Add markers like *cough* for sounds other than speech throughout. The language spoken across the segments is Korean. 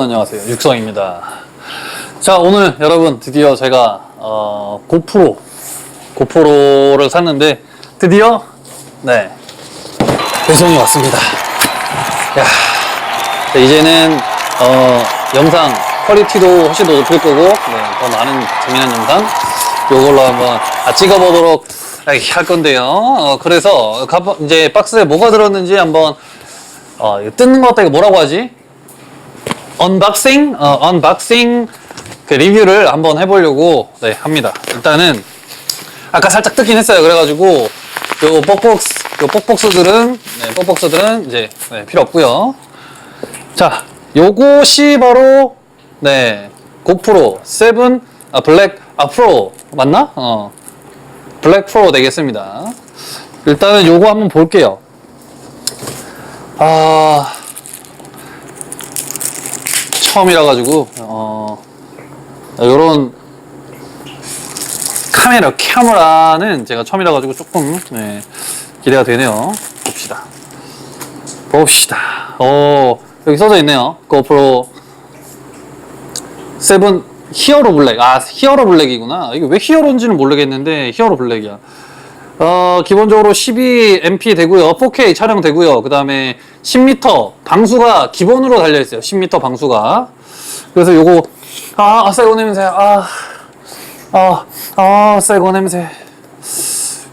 안녕하세요. 육성입니다. 자 오늘 여러분 드디어 제가 어, 고프로 고프로를 샀는데 드디어 네 배송이 왔습니다. 야 자, 이제는 어, 영상 퀄리티도 훨씬 더 높을 거고 네, 더 많은 재미난 영상 요걸로 한번 아, 찍어보도록 할 건데요. 어, 그래서 이제 박스에 뭐가 들었는지 한번 어, 뜯는 것 같다. 이거 뭐라고 하지? 언박싱, 어, 언박싱 그 리뷰를 한번 해보려고 네, 합니다. 일단은 아까 살짝 뜯긴 했어요. 그래가지고 요 뻑벅스, 요 뻑벅스들은 네, 뻑벅스들은 이제 네, 필요 없고요. 자, 요것이 바로 네 고프로 7 아, 블랙 아 프로 맞나? 어 블랙 프로 되겠습니다. 일단은 요거 한번 볼게요. 아 처음이라 가지고 어 요런 카메라 카메라는 제가 처음이라 가지고 조금 네, 기대가 되네요. 봅시다. 봅시다. 어 여기 써져 있네요. 고프로 7 히어로 블랙. 아 히어로 블랙이구나. 이게 왜 히어로인지는 모르겠는데 히어로 블랙이야. 어, 기본적으로 12MP 되고요. 4K 촬영 되고요. 그 다음에 10m 방수가 기본으로 달려있어요. 10m 방수가. 그래서 요거, 아, 아, 새거 냄새. 아, 아, 아, 새거 냄새.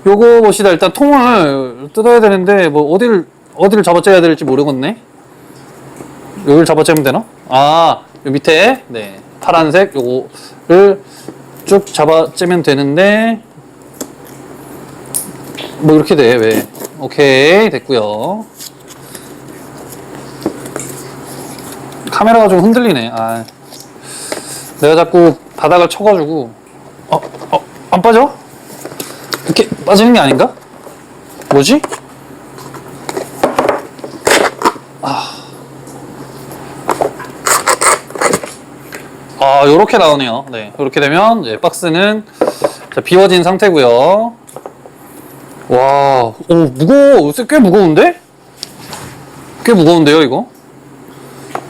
요거 봅시다. 일단 통을 뜯어야 되는데, 뭐, 어디를, 어디를 잡아째야 될지 모르겠네. 여기를 잡아째면 되나? 아, 요 밑에, 네. 파란색 요거를 쭉 잡아째면 되는데, 뭐 이렇게 돼, 왜? 오케이, 됐고요 카메라가 좀 흔들리네. 아, 내가 자꾸 바닥을 쳐가지고, 어, 어, 안 빠져? 이렇게 빠지는 게 아닌가? 뭐지? 아, 아, 요렇게 나오네요. 네, 요렇게 되면 이제 박스는 자, 비워진 상태고요. 와, 오, 무거워. 꽤 무거운데? 꽤 무거운데요, 이거?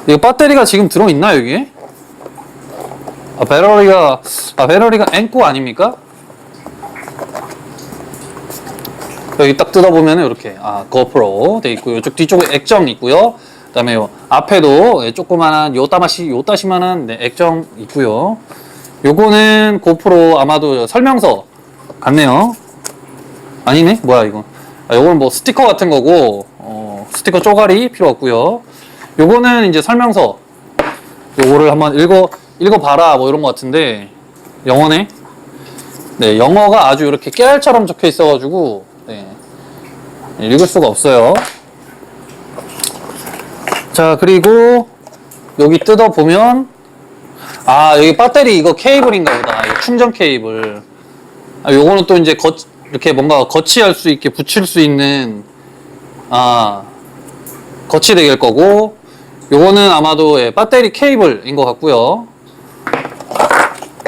이거 배터리가 지금 들어있나, 여기에? 아, 배터리가, 아, 배터리가 앵꼬 아닙니까? 여기 딱 뜯어보면 이렇게, 아, 고프로 돼 있고, 이쪽 뒤쪽에 액정 있고요. 그 다음에 요 앞에도 예, 조그만한, 요따마시, 요따시만한 네, 액정 있고요. 요거는 고프로 아마도 설명서 같네요. 아니네? 뭐야 이거? 아, 요거는 뭐 스티커 같은 거고 어, 스티커 쪼가리 필요 없고요. 요거는 이제 설명서. 요거를 한번 읽어 읽어봐라 뭐 이런 거 같은데 영어네. 네, 영어가 아주 이렇게 깨알처럼 적혀 있어가지고 네, 읽을 수가 없어요. 자 그리고 여기 뜯어 보면 아 여기 배터리 이거 케이블인가 보다. 이거 충전 케이블. 아, 요거는 또 이제 거, 이렇게 뭔가 거치할 수 있게 붙일 수 있는 아 거치 되길 거고 요거는 아마도 예, 배터리 케이블인 것 같고요.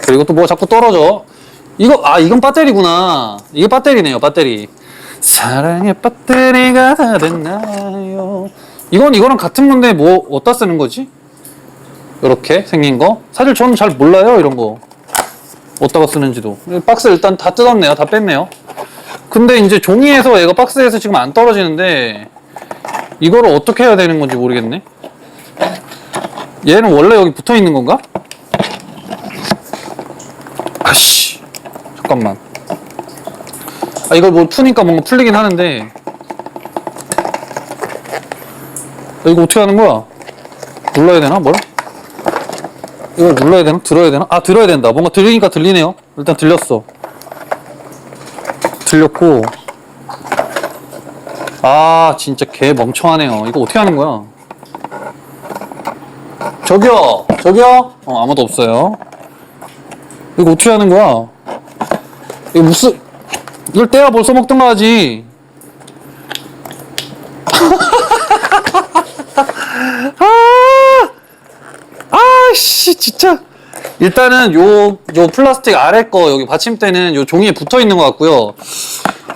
그리고 또 뭐 자꾸 떨어져. 이거 아 이건 배터리구나. 이게 배터리네요 배터리. 사랑의 배터리가 다 됐나요? 이건 이거랑 같은 건데 뭐 어디다 쓰는 거지? 이렇게 생긴 거? 사실 저는 잘 몰라요 이런 거. 어디다가 쓰는지도. 박스 일단 다 뜯었네요 다 뺐네요 근데 이제 종이에서 얘가 박스에서 지금 안 떨어지는데 이거를 어떻게 해야 되는 건지 모르겠네 얘는 원래 여기 붙어 있는 건가? 아씨 잠깐만 아 이걸 뭐 푸니까 뭔가 풀리긴 하는데 아, 이거 어떻게 하는 거야? 눌러야 되나 뭘? 이걸 눌러야 되나? 들어야 되나? 아 들어야 된다 뭔가 들리니까 들리네요 일단 들렸어 들렸고. 아 진짜 개 멍청하네요. 이거 어떻게 하는 거야? 저기요! 저기요! 어 아무도 없어요. 이거 어떻게 하는 거야? 이거 무슨 이걸 떼야 벌써 먹던가 하지. *laughs* 아! 아씨 진짜 일단은 요, 요 플라스틱 아래 거 여기 받침대는 요 종이에 붙어 있는 것 같고요.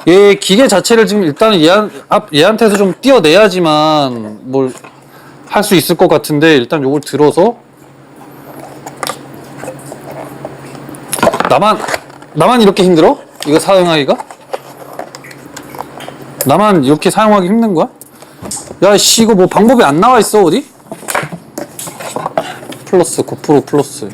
얘 기계 자체를 지금 일단은 얘한, 앞, 얘한테서 좀 띄어내야지만 뭘 할 수 있을 것 같은데 일단 요걸 들어서 나만 나만 이렇게 힘들어? 이거 사용하기가? 나만 이렇게 사용하기 힘든 거야? 야 씨 이거 뭐 방법이 안 나와 있어 어디? 플러스 9% 플러스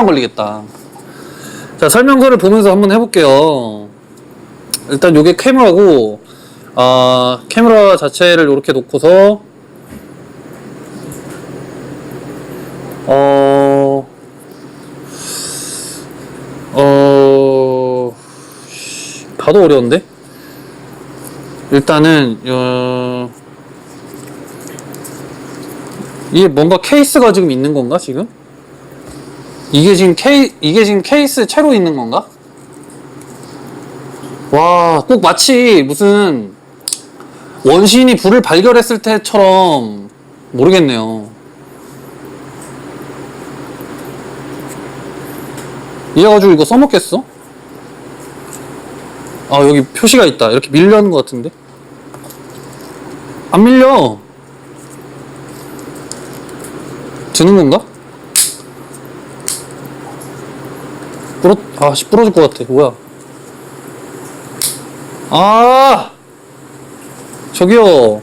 시간 걸리겠다. 자, 설명서를 보면서 한번 해볼게요. 일단 요게 캐머라고, 어, 캐머라 자체를 이렇게 놓고서, 어, 어, 씨, 봐도 어려운데? 일단은, 어, 이게 뭔가 케이스가 지금 있는 건가, 지금? 이게 지금 케이 이게 지금 케이스 채로 있는 건가? 와, 꼭 마치 무슨 원시인이 불을 발견했을 때처럼 모르겠네요. 이래가지고 이거 써먹겠어? 아, 여기 표시가 있다. 이렇게 밀려는 것 같은데? 안 밀려! 드는 건가? 부러, 아, 씨, 부러질 것 같아. 뭐야. 아! 저기요.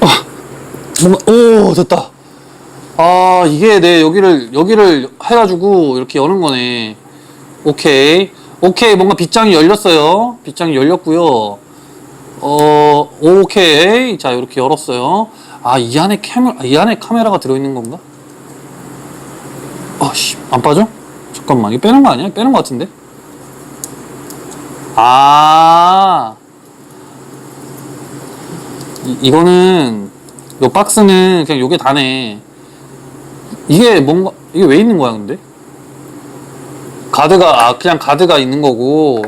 아, 뭔가, 오, 됐다. 아, 이게 내 여기를, 여기를 해가지고 이렇게 여는 거네. 오케이. 오케이. 뭔가 빗장이 열렸어요. 빗장이 열렸고요. 어, 오케이. 자, 이렇게 열었어요. 아, 이 안에 카메라, 이 안에 카메라가 들어있는 건가? 아, 씨, 안 빠져? 잠깐만, 이거 빼는 거 아니야? 빼는 거 같은데? 아, 이, 이거는, 요 박스는 그냥 요게 다네. 이게 뭔가, 이게 왜 있는 거야, 근데? 가드가, 아, 그냥 가드가 있는 거고,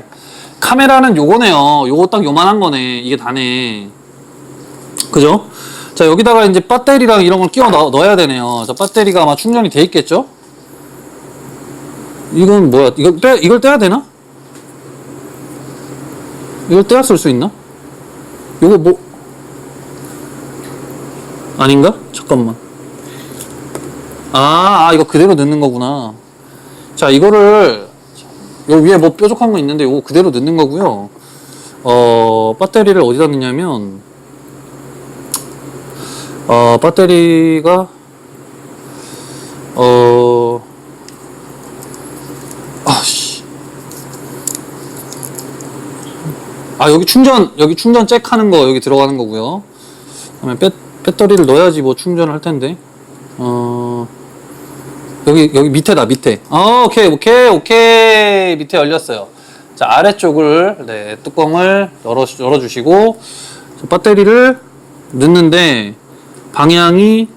카메라는 요거네요. 요거 딱 요만한 거네. 이게 다네. 그죠? 자, 여기다가 이제 배터리랑 이런 걸 끼워 넣, 넣어야 되네요. 자, 배터리가 아마 충전이 돼 있겠죠? 이건 뭐야? 이걸 떼, 이걸 떼야 되나? 이걸 떼야 쓸 수 있나? 이거 뭐, 아닌가? 잠깐만. 아, 아, 이거 그대로 넣는 거구나. 자, 이거를, 요 위에 뭐 뾰족한 거 있는데 이거 그대로 넣는 거고요. 어, 배터리를 어디다 넣냐면, 어, 배터리가, 어, 아씨. 아, 여기 충전, 여기 충전 잭 하는 거 여기 들어가는 거고요. 그다음에 배, 배터리를 넣어야지 뭐 충전을 할 텐데. 어, 여기, 여기 밑에다, 밑에. 어, 오케이, 오케이, 오케이. 밑에 열렸어요. 자, 아래쪽을, 네, 뚜껑을 열어, 열어주시고, 자, 배터리를 넣는데, 방향이,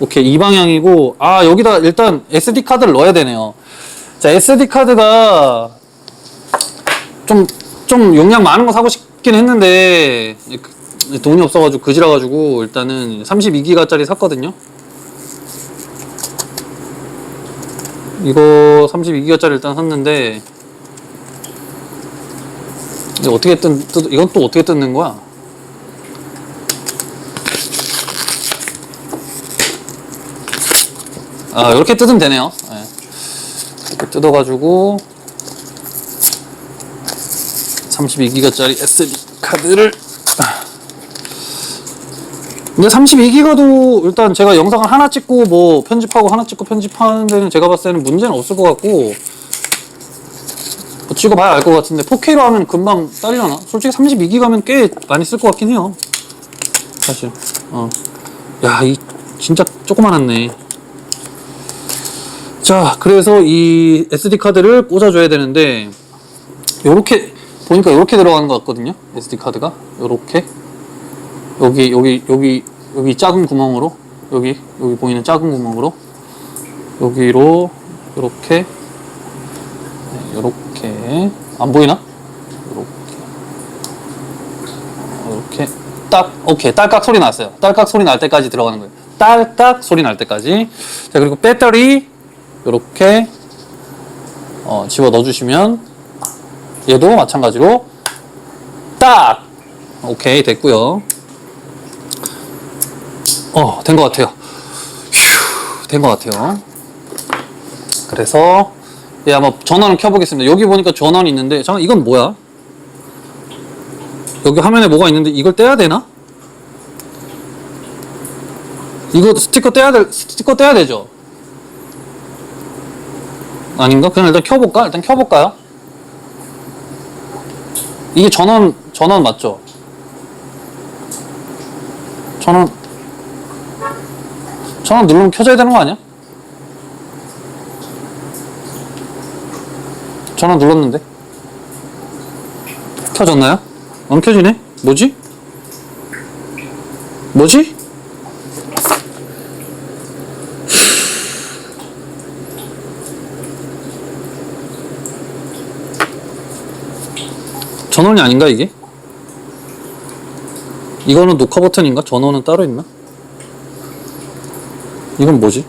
오케이, 이 방향이고, 아, 여기다 일단 SD카드를 넣어야 되네요. 자, SD카드가 좀, 좀 용량 많은 거 사고 싶긴 했는데, 그- 돈이 없어가지고, 그지라가지고, 일단은 32기가짜리 샀거든요. 이거 32기가짜리 일단 샀는데, 이제 어떻게 뜯, 뜯, 이건 또 어떻게 뜯는 거야? 아, 이렇게 뜯으면 되네요. 예. 이렇게 뜯어가지고 32기가짜리 SD 카드를 근데 32기가도 일단 제가 영상을 하나 찍고 뭐 편집하고 하나 찍고 편집하는 데는 제가 봤을 때는 문제는 없을 것 같고 뭐 찍어봐야 알 것 같은데 4K로 하면 금방 딸려나? 솔직히 32기가면 꽤 많이 쓸 것 같긴 해요 사실 어. 야, 이 진짜 조그만했네 자, 그래서 이 SD 카드를 꽂아줘야 되는데 요렇게 보니까 요렇게 들어가는 것 같거든요. SD 카드가 요렇게 여기 여기 여기 여기 작은 구멍으로 여기 여기 보이는 작은 구멍으로 여기로 이렇게 이렇게 안 보이나? 이렇게 이렇게 딱 오케이 딸깍 소리 났어요. 딸깍 소리 날 때까지 들어가는 거예요. 딸깍 소리 날 때까지. 자 그리고 배터리 이렇게 어, 집어 넣어주시면 얘도 마찬가지로 딱 오케이 됐고요. 어 된 것 같아요. 된것 같아요. 그래서 예 한번 전원을 켜보겠습니다. 여기 보니까 전원이 있는데 잠깐 이건 뭐야? 여기 화면에 뭐가 있는데 이걸 떼야 되나? 이거 스티커 떼야 될 스티커 떼야 되죠? 아닌가? 그냥 일단 켜볼까? 일단 켜볼까요? 이게 전원 전원 맞죠? 전원 전원 누르면 켜져야 되는 거 아니야? 전원 눌렀는데 켜졌나요? 안 켜지네? 뭐지? 뭐지? 전원이 아닌가 이게? 이거는 녹화 버튼인가? 전원은 따로 있나? 이건 뭐지?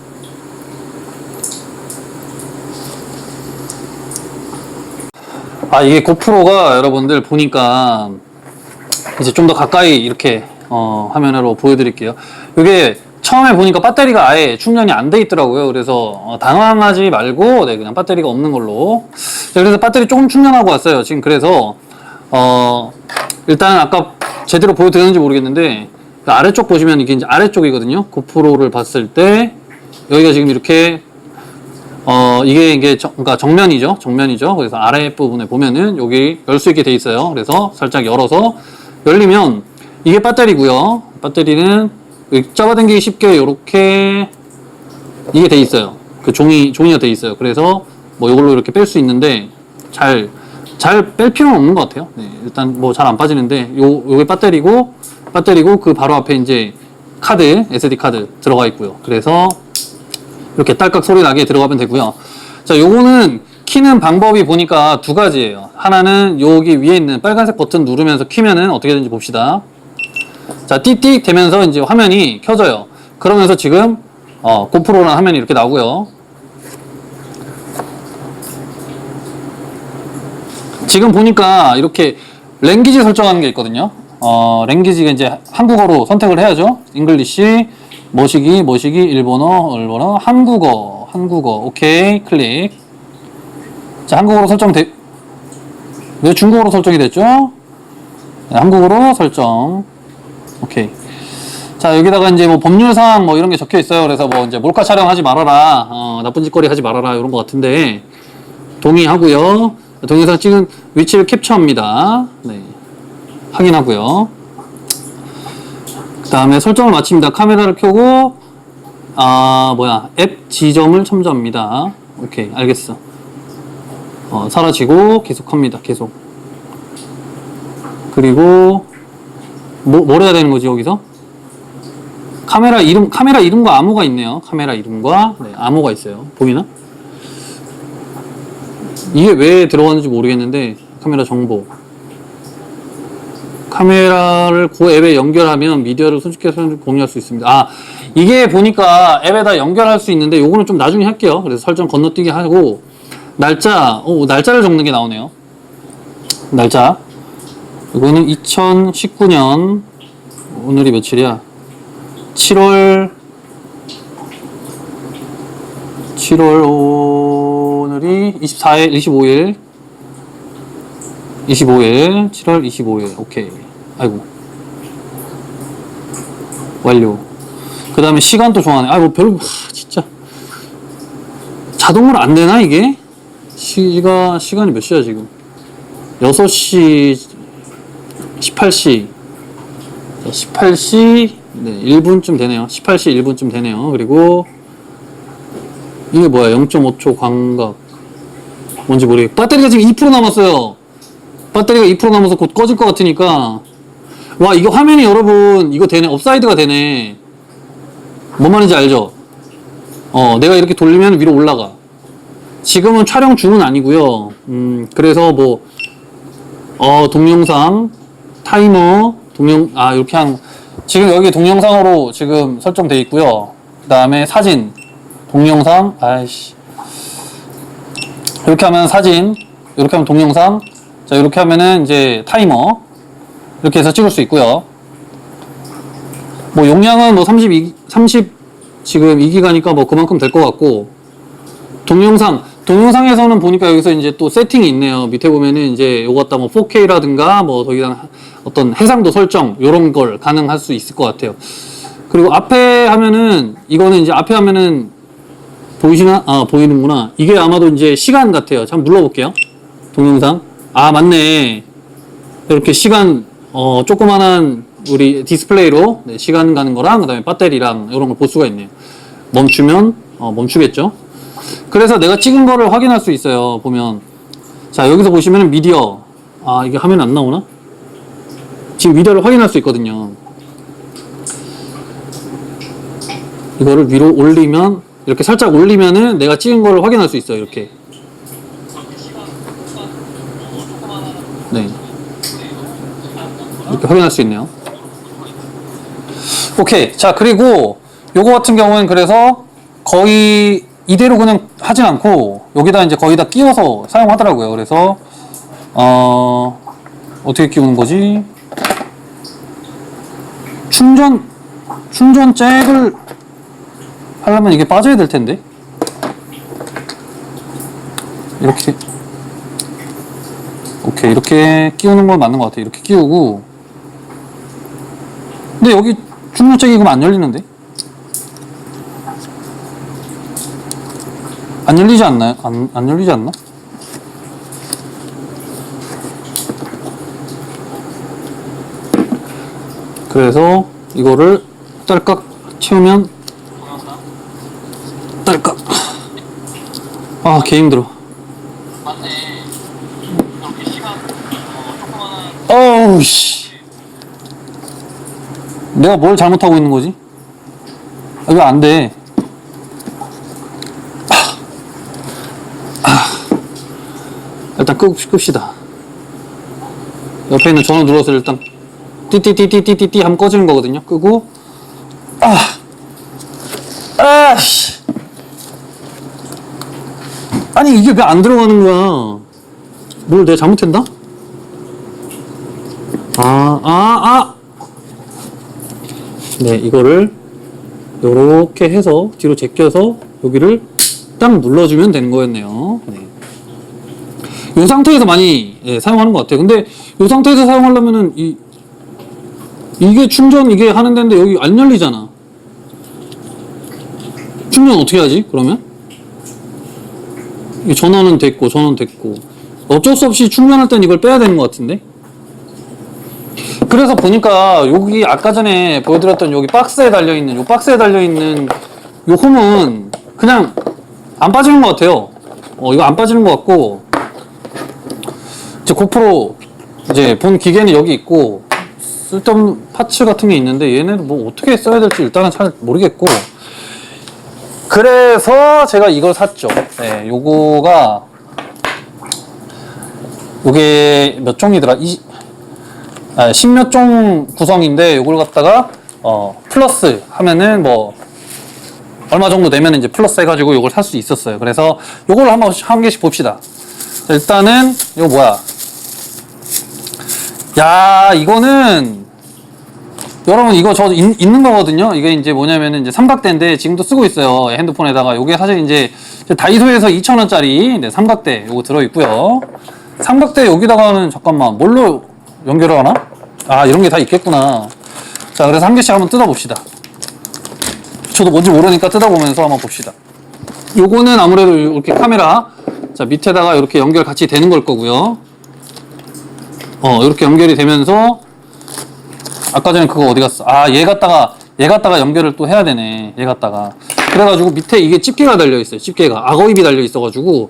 아 이게 고프로가 여러분들 보니까 이제 좀 더 가까이 이렇게 어, 화면으로 보여드릴게요. 이게 처음에 보니까 배터리가 아예 충전이 안 돼 있더라고요. 그래서 어, 당황하지 말고 네, 그냥 배터리가 없는 걸로. 자, 그래서 배터리 조금 충전하고 왔어요. 지금 그래서 어, 일단 아까 제대로 보여드렸는지 모르겠는데 그 아래쪽 보시면 이게 이제 아래쪽이거든요. 고프로를 봤을 때 여기가 지금 이렇게 어 이게 이게 정, 그러니까 정면이죠. 정면이죠. 그래서 아래 부분에 보면은 여기 열 수 있게 돼 있어요. 그래서 살짝 열어서 열리면 이게 배터리고요. 배터리는 잡아당기기 쉽게 이렇게 이게 돼 있어요. 그 종이 종이가 돼 있어요. 그래서 뭐 이걸로 이렇게 뺄 수 있는데 잘 잘 뺄 필요는 없는 것 같아요. 네, 일단 뭐 잘 안 빠지는데 요 요게 배터리고 배터리고 그 바로 앞에 이제 카드 SD 카드 들어가 있고요 그래서 이렇게 딸깍 소리 나게 들어가면 되고요. 자, 요거는 키는 방법이 보니까 두 가지예요. 하나는 여기 위에 있는 빨간색 버튼 누르면서 키면은 어떻게 되는지 봅시다. 자, 띠띠 되면서 이제 화면이 켜져요. 그러면서 지금 어, 고프로라는 화면이 이렇게 나오고요. 지금 보니까 이렇게 랭귀지 설정하는 게 있거든요. 어, 랭귀지가 이제 한국어로 선택을 해야죠. 잉글리시, 모시기, 모시기, 일본어, 일본어, 한국어, 한국어. 오케이, 클릭. 자, 한국어로 설정돼. 왜 중국어로 설정이 됐죠? 네, 한국어로 설정. 오케이. 자, 여기다가 이제 뭐 법률사항 뭐 이런 게 적혀 있어요. 그래서 뭐 이제 몰카 촬영하지 말아라. 어, 나쁜 짓거리 하지 말아라. 이런 것 같은데. 동의하고요. 동영상 찍은 위치를 캡처합니다. 네. 확인하고요. 그 다음에 설정을 마칩니다. 카메라를 켜고, 아, 뭐야, 앱 지점을 첨부합니다. 오케이, 알겠어. 어, 사라지고, 계속합니다. 계속. 그리고, 뭐, 뭘 해야 되는 거지, 여기서? 카메라 이름, 카메라 이름과 암호가 있네요. 카메라 이름과, 네, 암호가 있어요. 보이나? 이게 왜 들어갔는지 모르겠는데, 카메라 정보. 카메라를 그 앱에 연결하면 미디어를 손쉽게 공유할 수 있습니다. 아, 이게 보니까 앱에다 연결할 수 있는데 요거는 좀 나중에 할게요. 그래서 설정 건너뛰기 하고 날짜, 오, 날짜를 적는 게 나오네요. 날짜. 이거는 2019년 오늘이 며칠이야? 7월 7월 오늘이 24일, 25일 25일, 7월 25일. 오케이. 아이고. 완료. 그 다음에 시간도 정하네. 아이고, 별로, 하, 진짜. 자동으로 안 되나, 이게? 시가, 시간이 몇 시야, 지금? 6시, 18시. 18시, 네, 1분쯤 되네요. 18시 1분쯤 되네요. 그리고, 이게 뭐야, 0.5초 광각. 뭔지 모르겠 배터리가 지금 2% 남았어요. 배터리가 2% 남아서 곧 꺼질 것 같으니까 와 이거 화면이 여러분 이거 되네 업사이드가 되네 뭔 말인지 알죠? 어, 내가 이렇게 돌리면 위로 올라가. 지금은 촬영 중은 아니고요. 음, 그래서 뭐, 어, 동영상, 타이머, 동영, 아, 이렇게 한, 지금 여기 동영상으로 지금 설정돼 있고요. 그 다음에 사진, 동영상, 아이씨. 이렇게 하면 사진, 이렇게 하면 동영상, 자, 이렇게 하면은 이제 타이머, 이렇게 해서 찍을 수 있고요. 뭐 용량은 뭐 32, 30 지금 2기가니까 뭐 그만큼 될 것 같고 동영상 동영상에서는 보니까 여기서 이제 또 세팅이 있네요. 밑에 보면은 이제 요거 갖다 뭐 4K라든가 뭐 더 이상 어떤 해상도 설정 요런 걸 가능할 수 있을 것 같아요. 그리고 앞에 하면은 이거는 이제 앞에 하면은 보이시나? 아 보이는구나. 이게 아마도 이제 시간 같아요. 잠 눌러볼게요. 동영상. 아 맞네. 이렇게 시간 어 조그만한 우리 디스플레이로 네, 시간 가는 거랑 그 다음에 배터리랑 이런 걸 볼 수가 있네요. 멈추면 어, 멈추겠죠. 그래서 내가 찍은 거를 확인할 수 있어요. 보면 자 여기서 보시면 미디어 아 이게 화면 안 나오나? 지금 미디어를 확인할 수 있거든요. 이거를 위로 올리면 이렇게 살짝 올리면은 내가 찍은 거를 확인할 수 있어요. 이렇게. 네. 이렇게 확인할 수 있네요. 오케이. 자, 그리고 요거 같은 경우는 그래서 거의 이대로 그냥 하진 않고 여기다 이제 거의 다 끼워서 사용하더라고요. 그래서 어 어떻게 끼우는 거지? 충전 충전 잭을 하려면 이게 빠져야 될 텐데. 이렇게 오케이 이렇게 끼우는 건 맞는 것 같아. 이렇게 끼우고 근데 여기 충전잭이 그럼 안 열리는데? 안 열리지 않나요? 안, 안 열리지 않나? 그래서 이거를 딸깍 채우면 딸깍 아 개 힘들어 어우 씨 내가 뭘 잘못하고 있는 거지? 아, 이거 안 돼. 아. 일단 끄, 끕시다. 옆에 있는 전원 눌러서 일단 띠띠띠띠띠띠 하면 꺼지는 거거든요. 끄고 아, 아씨, 아니 이게 왜 안 들어가는 거야? 뭘 내가 잘못했나? 아, 아, 아. 네, 이거를 요렇게 해서 뒤로 제껴서 여기를 딱 눌러주면 되는 거였네요. 네. 이 상태에서 많이 예, 사용하는 것 같아요. 근데 이 상태에서 사용하려면은 이 이게 충전 이게 하는 데인데 여기 안 열리잖아. 충전 어떻게 하지? 그러면 이 전원은 됐고 전원 됐고 어쩔 수 없이 충전할 땐 이걸 빼야 되는 것 같은데. 그래서 보니까 여기 아까 전에 보여드렸던 여기 박스에 달려있는 요 박스에 달려있는 요 홈은 그냥 안 빠지는 것 같아요. 어 이거 안 빠지는 것 같고 이제 고프로 이제 본 기계는 여기 있고 쓸데없는 파츠 같은 게 있는데 얘네는 뭐 어떻게 써야 될지 일단은 잘 모르겠고. 그래서 제가 이걸 샀죠. 네 요거가 요게 몇 종이더라? 이, 아, 십몇 종 구성인데 이걸 갖다가 어, 플러스 하면은 뭐 얼마 정도 내면 이제 플러스 해가지고 이걸 살 수 있었어요. 그래서 이걸 한번 한 개씩 봅시다. 자, 일단은 이거 뭐야? 야 이거는 여러분 이거 저 있, 있는 거거든요. 이게 이제 뭐냐면은 이제 삼각대인데 지금도 쓰고 있어요. 핸드폰에다가 이게 사실 이제 다이소에서 2,000원짜리 네, 삼각대 요거 들어 있고요. 삼각대 여기다가는 잠깐만 뭘로 연결을 하나? 아 이런 게 다 있겠구나. 자 그래서 한 개씩 한번 뜯어봅시다. 저도 뭔지 모르니까 뜯어보면서 한번 봅시다. 요거는 아무래도 이렇게 카메라 자 밑에다가 이렇게 연결 같이 되는 걸 거고요. 어 이렇게 연결이 되면서 아까 전에 그거 어디 갔어? 아얘 갖다가 얘 갖다가 연결을 또 해야 되네. 얘 갖다가. 그래가지고 밑에 이게 집게가 달려 있어요. 집게가. 악어입이 달려 있어가지고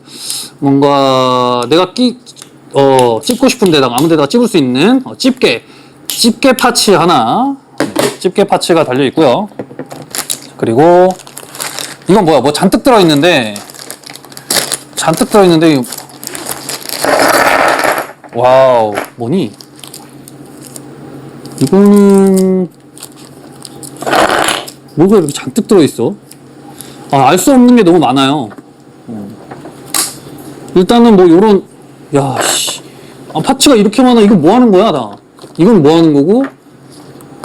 뭔가 내가 끼 어, 찝고 싶은 데다가 아무 데다가 찝을 수 있는 어, 집게 집게 파츠 하나 네, 집게 파츠가 달려 있고요 그리고 이건 뭐야? 뭐 잔뜩 들어 있는데 잔뜩 들어 있는데 이거- 와우 뭐니? 이거는 뭐가 이렇게 잔뜩 들어 있어? 아, 알 수 없는 게 너무 많아요. 어. 일단은 뭐 요런 야 씨. 아, 파츠가 이렇게 많아. 이거 뭐 하는 거야, 나? 이건 뭐 하는 거고?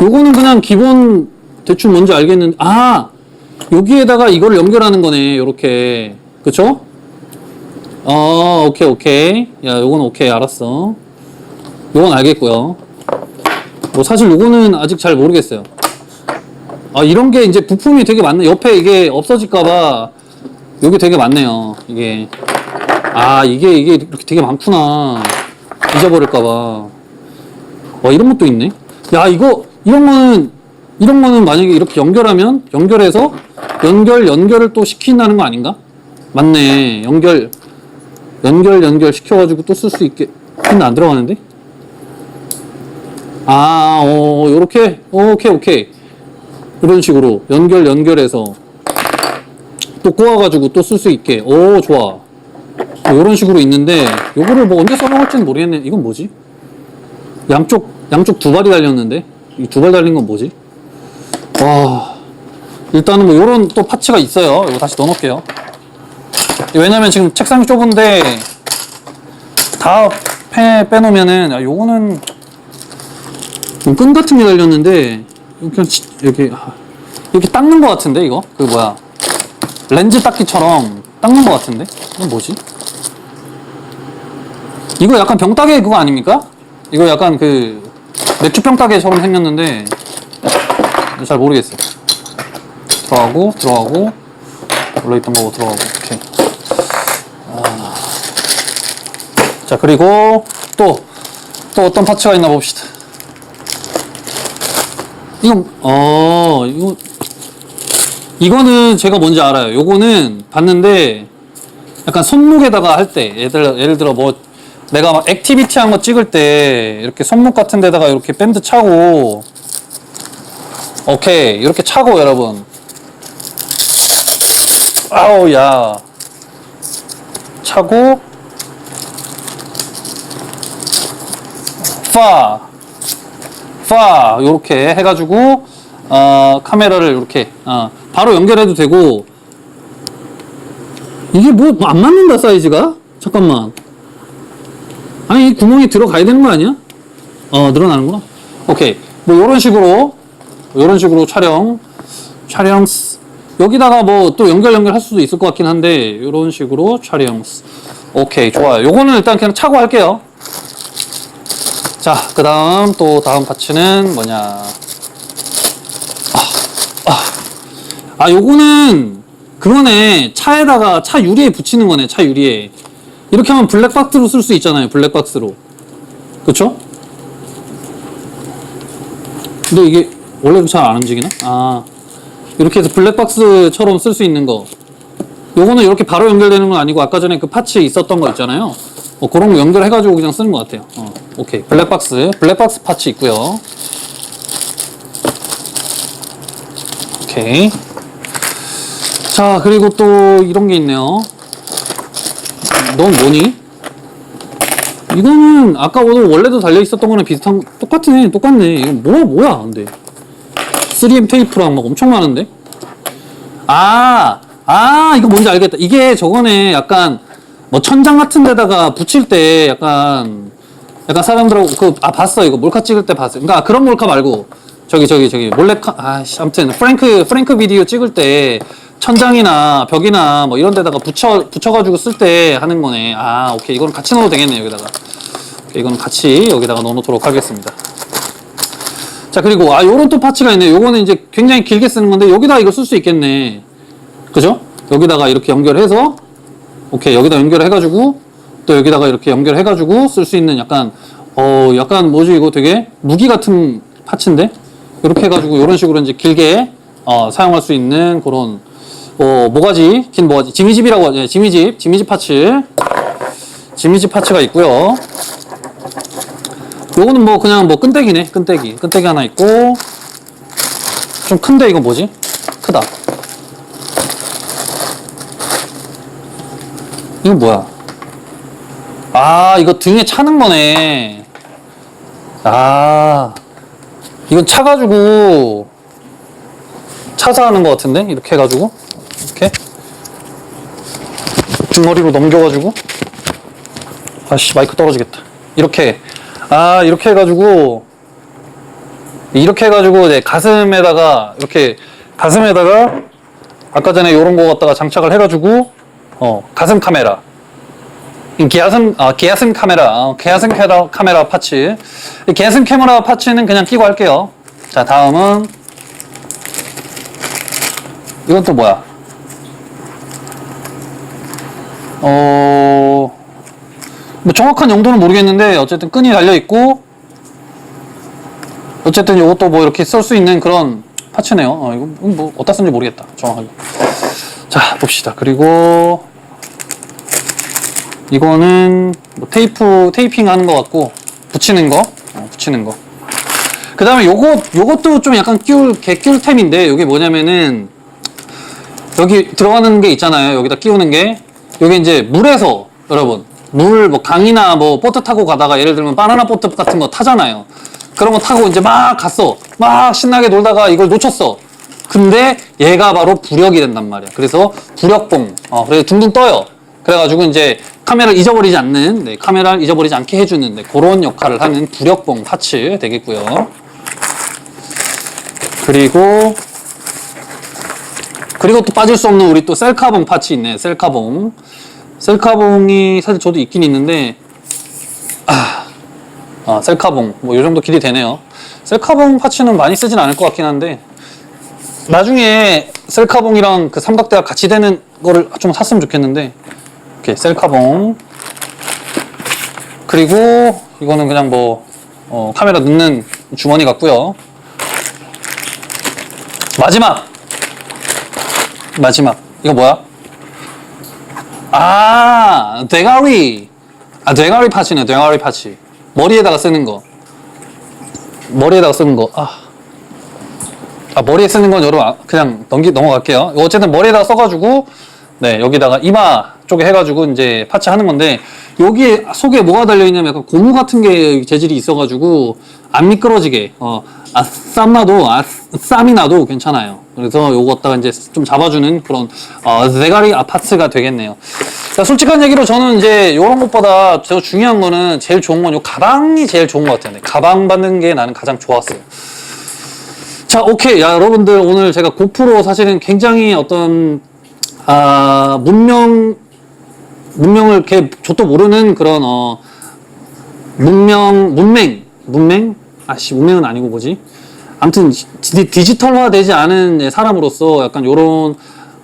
요거는 그냥 기본 대충 뭔지 알겠는데 아 여기에다가 이거를 연결하는 거네 요렇게 그쵸? 어 오케이 오케이 야 요건 오케이 알았어 요건 알겠고요 뭐 사실 요거는 아직 잘 모르겠어요 아 이런 게 이제 부품이 되게 많네 옆에 이게 없어질까봐 여기 되게 많네요 이게 아 이게 이게 이렇게 되게 많구나 잊어버릴까봐 와 이런 것도 있네. 야 이거 이런 거는 이런 거는 만약에 이렇게 연결하면 연결해서 연결 연결을 또 시킨다는 거 아닌가? 맞네. 연결 연결 연결 시켜가지고 또 쓸 수 있게 근데 안 들어가는데? 아, 어, 요렇게 오케이 오케이 이런 식으로 연결 연결해서 또 꼬아가지고 또 쓸 수 있게 오 좋아. 이런 식으로 있는데 요거를 뭐 언제 써먹을지는 모르겠네. 이건 뭐지? 양쪽 양쪽 두 발이 달렸는데 이 두 발 달린 건 뭐지? 와 일단은 뭐 요런 또 파츠가 있어요. 이거 다시 넣어놓을게요. 왜냐면 지금 책상이 좁은데 다 빼, 빼놓으면은 아, 요거는 좀끈 같은 게 달렸는데 치- 이렇게 아, 이렇게 닦는 것 같은데 이거 그 뭐야 렌즈 닦기처럼 닦는 것 같은데 이건 뭐지? 이거 약간 병따개 그거 아닙니까? 이거 약간 그 맥주 병따개처럼 생겼는데 잘 모르겠어. 들어가고 들어가고 원래 있던 거고 들어가고 이렇게. 아. 자 그리고 또또 어떤 파츠가 있나 봅시다. 이건 어 이거 이거는 제가 뭔지 알아요. 요거는 봤는데 약간 손목에다가 할 때 예를 들어 뭐 내가 막 액티비티 한 거 찍을 때 이렇게 손목 같은 데다가 이렇게 밴드 차고 오케이 이렇게 차고 여러분. 아우 야. 차고 파, 파 요렇게 해가지고 어, 카메라를 이렇게 어, 바로 연결해도 되고. 이게 뭐 안 맞는다 사이즈가? 잠깐만 아니 이 구멍이 들어가야 되는 거 아니야? 어 늘어나는구나. 오케이. 뭐 요런 식으로 요런 식으로 촬영 촬영 여기다가 뭐 또 연결 연결 할 수도 있을 것 같긴 한데 요런 식으로 촬영 오케이 좋아요. 요거는 일단 그냥 차고 할게요. 자그 다음 또 다음 파츠는 뭐냐. 아, 아 요거는 그거네. 차에다가 차 유리에 붙이는 거네 차 유리에 이렇게 하면 블랙박스로 쓸 수 있잖아요 블랙박스로. 그쵸? 근데 이게 원래도 잘안 움직이나? 아 이렇게 해서 블랙박스처럼 쓸 수 있는 거. 요거는 이렇게 바로 연결되는 건 아니고 아까 전에 그 파츠에 있었던 거 있잖아요. 뭐 그런 거 연결해가지고 그냥 쓰는 것 같아요. 어, 오케이. 블랙박스. 블랙박스 파츠 있고요. 오케이. 자 그리고 또 이런 게 있네요 넌 뭐니? 이거는 아까 원래도 달려 있었던 거랑 비슷한 똑같네 똑같네 이건 뭐야 뭐야 근데 3M 테이프랑 막 엄청 많은데 아, 아, 이거 뭔지 알겠다. 이게 저거네, 약간, 뭐, 천장 같은 데다가 붙일 때, 약간, 약간 사람들하고, 그, 아, 봤어. 이거 몰카 찍을 때 봤어. 그러니까 그런 몰카 말고, 저기, 저기, 저기, 몰래카, 아씨, 아무튼, 프랭크, 프랭크 비디오 찍을 때, 천장이나 벽이나 뭐 이런 데다가 붙여, 붙여가지고 쓸 때 하는 거네. 아, 오케이. 이건 같이 넣어도 되겠네, 여기다가. 이거는 같이 여기다가 넣어놓도록 하겠습니다. 자 그리고 아 요런 또 파츠가 있네 요거는 이제 굉장히 길게 쓰는 건데 여기다 이거 쓸 수 있겠네 그죠? 여기다가 이렇게 연결해서 오케이 여기다 연결해가지고 또 여기다가 이렇게 연결해가지고 쓸 수 있는 약간 어 약간 뭐지 이거 되게 무기 같은 파츠인데 이렇게 해가지고 이런 식으로 이제 길게 어, 사용할 수 있는 그런 어 모가지 긴 모가지 지미집이라고 하죠 예, 지미집 지미집 파츠 지미집 파츠가 있고요 요거는 뭐 그냥 뭐 끈떼기네 끈떼기 끈떼기 하나 있고 좀 큰데 이거 뭐지? 크다 이거 뭐야? 아, 이거 등에 차는 거네. 아, 이건 차가지고 차서 하는 것 같은데? 이렇게 해가지고. 이렇게. 등허리로 넘겨가지고. 아씨, 마이크 떨어지겠다. 이렇게. 아, 이렇게 해가지고. 이렇게 해가지고, 내 가슴에다가, 이렇게, 가슴에다가, 아까 전에 요런 거 갖다가 장착을 해가지고, 어, 가슴 카메라. 이 기아슴, 아, 기아슴 카메라, 어, 기아슴 카메라, 카메라 파츠. 이 기아슴 카메라 파츠는 그냥 끼고 할게요. 자, 다음은, 이건 또 뭐야? 어, 뭐 정확한 용도는 모르겠는데, 어쨌든 끈이 달려 있고, 어쨌든 이것도 뭐 이렇게 쓸 수 있는 그런 파츠네요. 어, 이거 뭐, 어디다 쓴지 모르겠다. 정확하게. 자, 봅시다. 그리고, 이거는 뭐 테이프 테이핑 하는 것 같고 붙이는 거 어, 붙이는 거. 그 다음에 요거 요것도 좀 약간 끼울 개 끼울 템인데 이게 뭐냐면은 여기 들어가는 게 있잖아요. 여기다 끼우는 게 요게 이제 물에서 여러분 물 뭐 강이나 뭐 보트 타고 가다가 예를 들면 바나나 보트 같은 거 타잖아요. 그런 거 타고 이제 막 갔어. 막 신나게 놀다가 이걸 놓쳤어. 근데 얘가 바로 부력이 된단 말이야. 그래서 부력봉. 어, 그래서 둥둥 떠요. 그래가지고 이제 카메라를 잊어버리지 않는, 네, 카메라를 잊어버리지 않게 해주는 네, 그런 역할을 하는 부력봉 파츠 되겠고요. 그리고 그리고 또 빠질 수 없는 우리 또 셀카봉 파츠 있네. 셀카봉. 셀카봉이 사실 저도 있긴 있는데 아, 아 셀카봉 뭐 이 정도 길이 되네요. 셀카봉 파츠는 많이 쓰진 않을 것 같긴 한데 나중에 셀카봉이랑 그 삼각대가 같이 되는 거를 좀 샀으면 좋겠는데 이렇게 셀카봉. 그리고 이거는 그냥 뭐 어, 카메라 넣는 주머니 같고요. 마지막! 마지막. 이거 뭐야? 아 대가리! 아 대가리 파츠네 대가리 파츠. 머리에다가 쓰는 거. 머리에다가 쓰는 거. 아. 아, 머리에 쓰는 건 여러분 아, 그냥 넘기 넘어갈게요. 어쨌든 머리에다가 써가지고 네 여기다가 이마 쪽에 해가지고 이제 파츠 하는 건데 여기에 속에 뭐가 달려 있냐면 약간 고무 같은 게 재질이 있어가지고 안 미끄러지게 어 아, 쌈나도 아, 쌈이 나도 괜찮아요. 그래서 요거 갖다가 이제 좀 잡아주는 그런 어, 대가리 아파트가 되겠네요. 자, 솔직한 얘기로 저는 이제 이런 것보다 더 중요한 거는 제일 좋은 건 요 가방이 제일 좋은 것 같아요. 네, 가방 받는 게 나는 가장 좋았어요. 자, 오케이. 야, 여러분들 오늘 제가 고프로 사실은 굉장히 어떤 아, 문명 문명을 이렇게 저도 모르는 그런 어 문명 문맹 문맹 아씨 문맹은 아니고 뭐지? 아무튼 디, 디지털화 되지 않은 사람으로서 약간 요런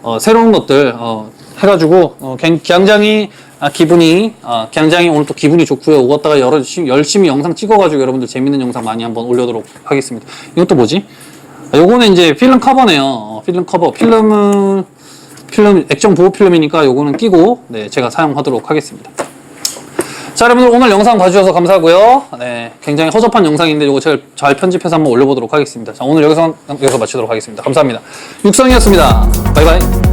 어, 새로운 것들 어, 해가지고 어, 굉- 굉장히 아, 기분이 아, 굉장히 오늘 또 기분이 좋고요. 오갔다가 여러 열심히 영상 찍어가지고 여러분들 재밌는 영상 많이 한번 올려도록 하겠습니다. 이것도 뭐지? 아, 요거는 이제 필름 커버네요. 어, 필름 커버. 필름은 필름 액정 보호 필름이니까 요거는 끼고 네, 제가 사용하도록 하겠습니다. 자, 여러분들 오늘 영상 봐주셔서 감사하고요. 네, 굉장히 허접한 영상인데 요거 제가 잘 편집해서 한번 올려보도록 하겠습니다. 자, 오늘 여기서 여기서 마치도록 하겠습니다. 감사합니다. 육성이었습니다. 바이바이.